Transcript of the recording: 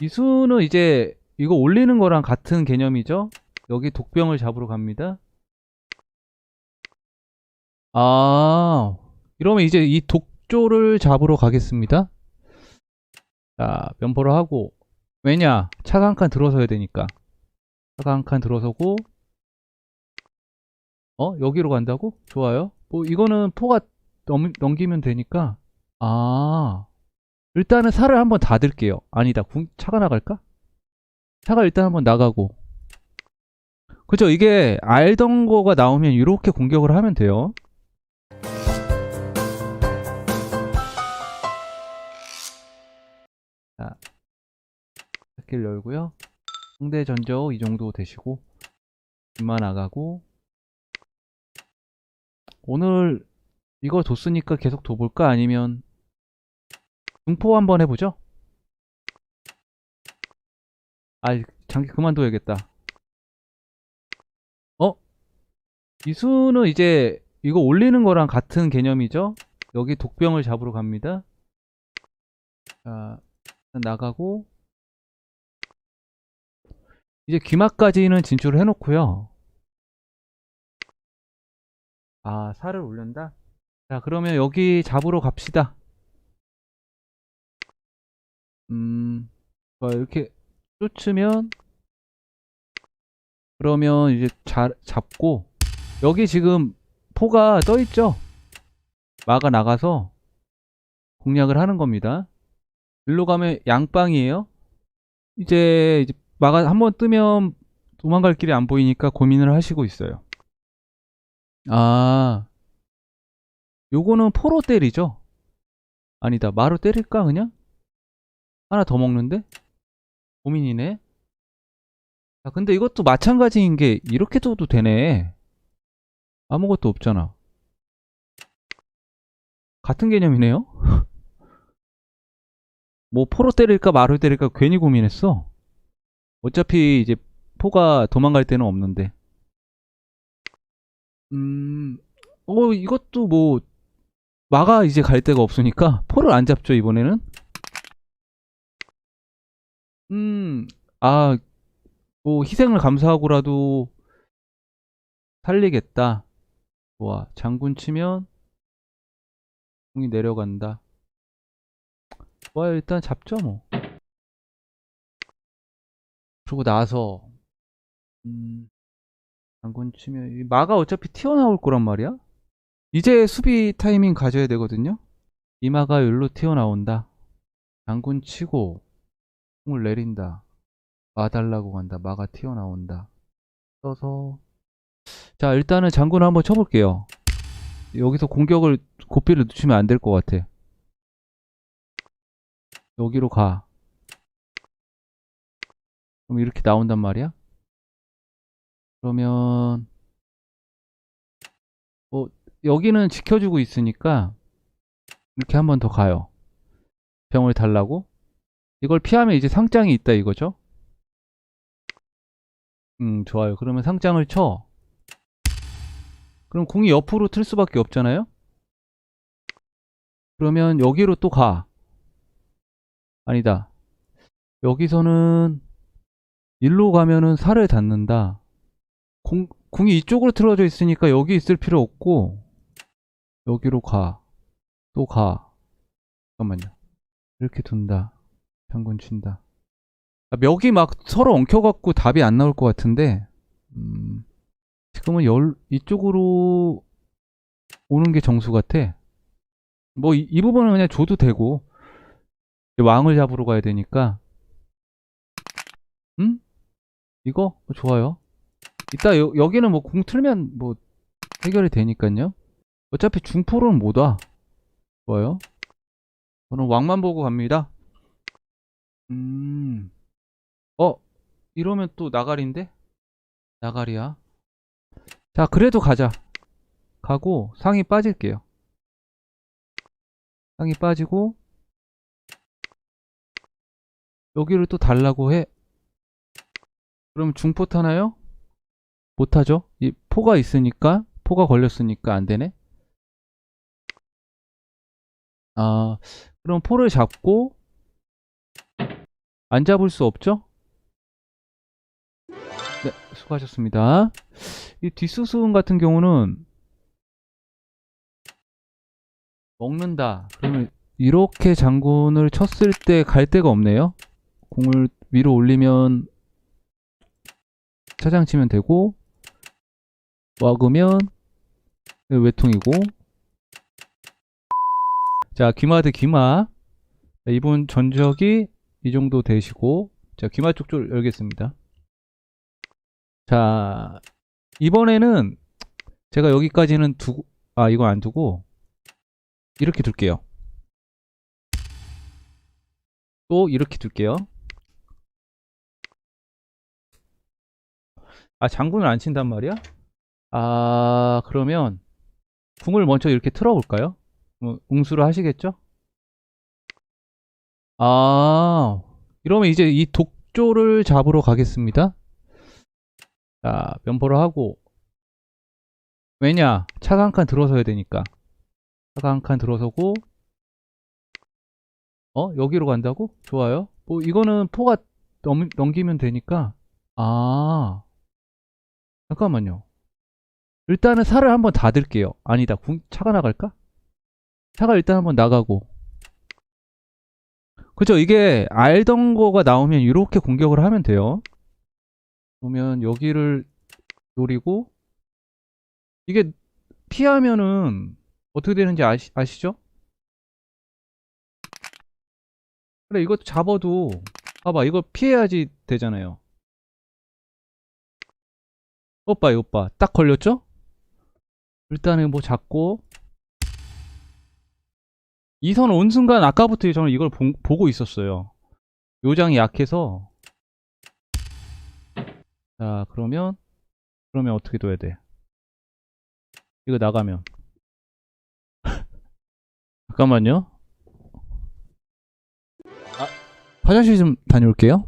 이수는 이제 이거 올리는 거랑 같은 개념이죠? 여기 독병을 잡으러 갑니다. 아, 이러면 이제 이 독조를 잡으러 가겠습니다. 자, 면포를 하고, 왜냐? 차가 한 칸 들어서야 되니까. 차가 한 칸 들어서고, 어? 여기로 간다고? 좋아요. 뭐, 이거는 포가 넘, 넘기면 되니까, 아, 일단은 살을 한번 닫을게요. 아니다. 궁- 차가 나갈까? 차가 일단 한번 나가고. 그죠? 이게 알던 거가 나오면 이렇게 공격을 하면 돼요. 자, 길 열고요. 상대 전적 이 정도 되시고, 뒷만 나가고, 오늘 이거 뒀으니까 계속 둬볼까? 아니면 중포 한번 해보죠? 아, 장기 그만둬야겠다. 어? 이수는 이제 이거 올리는 거랑 같은 개념이죠? 여기 독병을 잡으러 갑니다. 자, 나가고 이제 귀마까지는 진출을 해놓고요. 아, 살을 올린다? 자, 그러면 여기 잡으러 갑시다. 음, 좋아요. 이렇게 쫓으면 그러면 이제 자, 잡고 여기 지금 포가 떠 있죠? 마가 나가서 공략을 하는 겁니다. 일로 가면 양빵이에요. 이제, 이제 마가 한번 뜨면 도망갈 길이 안 보이니까 고민을 하시고 있어요. 아, 요거는 포로 때리죠? 아니다. 마로 때릴까 그냥? 하나 더 먹는데? 고민이네. 아, 근데 이것도 마찬가지인 게 이렇게 둬도 되네. 아무것도 없잖아. 같은 개념이네요. 뭐 포로 때릴까 마로 때릴까 괜히 고민했어. 어차피 이제 포가 도망갈 데는 없는데. 음, 어 이것도 뭐 마가 이제 갈 데가 없으니까 포를 안 잡죠 이번에는. 음, 아, 뭐 희생을 감수하고라도 살리겠다. 좋아. 장군 치면 공이 내려간다. 좋아요. 일단 잡죠 뭐. 그러고 나서 음, 장군 치면 이 마가 어차피 튀어나올 거란 말이야. 이제 수비 타이밍 가져야 되거든요. 이 마가 여기로 튀어나온다. 장군 치고 공을 내린다. 마달라고 간다. 마가 튀어나온다. 써서 자 일단은 장군을 한번 쳐볼게요. 여기서 공격을 고삐를 늦추면 안 될 것 같아. 여기로 가. 그럼 이렇게 나온단 말이야? 그러면 뭐 여기는 지켜주고 있으니까 이렇게 한 번 더 가요. 병을 달라고. 이걸 피하면 이제 상장이 있다 이거죠? 음, 좋아요. 그러면 상장을 쳐. 그럼 공이 옆으로 틀 수밖에 없잖아요? 그러면 여기로 또 가. 아니다. 여기서는 일로 가면은 살을 닿는다. 공, 공이 이쪽으로 틀어져 있으니까 여기 있을 필요 없고 여기로 가. 또 가. 잠깐만요. 이렇게 둔다. 장군 친다. 아, 멱이 막 서로 엉켜갖고 답이 안 나올 것 같은데, 음, 지금은 열, 이쪽으로 오는 게 정수 같아. 뭐, 이, 이 부분은 그냥 줘도 되고, 왕을 잡으러 가야 되니까, 음? 이거? 어, 좋아요. 이따 여, 여기는 뭐 공 틀면 뭐 해결이 되니까요. 어차피 중포로는 못 와. 좋아요. 저는 왕만 보고 갑니다. 음. 어, 이러면 또 나가리인데? 나가리야. 자, 그래도 가자. 가고 상이 빠질게요. 상이 빠지고 여기를 또 달라고 해. 그럼 중포 타나요? 못 타죠? 이 포가 있으니까 포가 걸렸으니까 안 되네. 아, 그럼 포를 잡고 안 잡을 수 없죠? 네, 수고하셨습니다. 이 뒷수순 같은 경우는 먹는다. 그러면 이렇게 장군을 쳤을 때 갈 데가 없네요. 공을 위로 올리면 차장 치면 되고 와그면 외통이고 자 귀마 대 귀마 자, 이분 전적이 이 정도 되시고 자 귀마 쪽줄 열겠습니다 자 이번에는 제가 여기까지는 두고 아 이거 안 두고 이렇게 둘게요 또 이렇게 둘게요 아 장군을 안 친단 말이야? 아 그러면 궁을 먼저 이렇게 틀어 볼까요? 뭐, 웅수를 하시겠죠? 아 이러면 이제 이 독조를 잡으러 가겠습니다. 자 면포를 하고. 왜냐? 차가 한 칸 들어서야 되니까. 차가 한 칸 들어서고. 어? 여기로 간다고? 좋아요. 뭐 이거는 포가 넘, 넘기면 되니까. 아. 잠깐만요. 일단은 살을 한번 닫을게요. 아니다. 궁- 차가 나갈까? 차가 일단 한번 나가고 그죠 이게 알던 거가 나오면 이렇게 공격을 하면 돼요 그러면 여기를 노리고 이게 피하면은 어떻게 되는지 아시, 아시죠? 그래 이것도 잡아도 봐봐 이거 피해야지 되잖아요 오빠 오빠 딱 걸렸죠? 일단은 뭐 잡고 이 선 온 순간 아까부터 저는 이걸 보, 보고 있었어요. 요장이 약해서. 자 그러면 그러면 어떻게 둬야 돼? 이거 나가면. 잠깐만요. 아, 화장실 좀 다녀올게요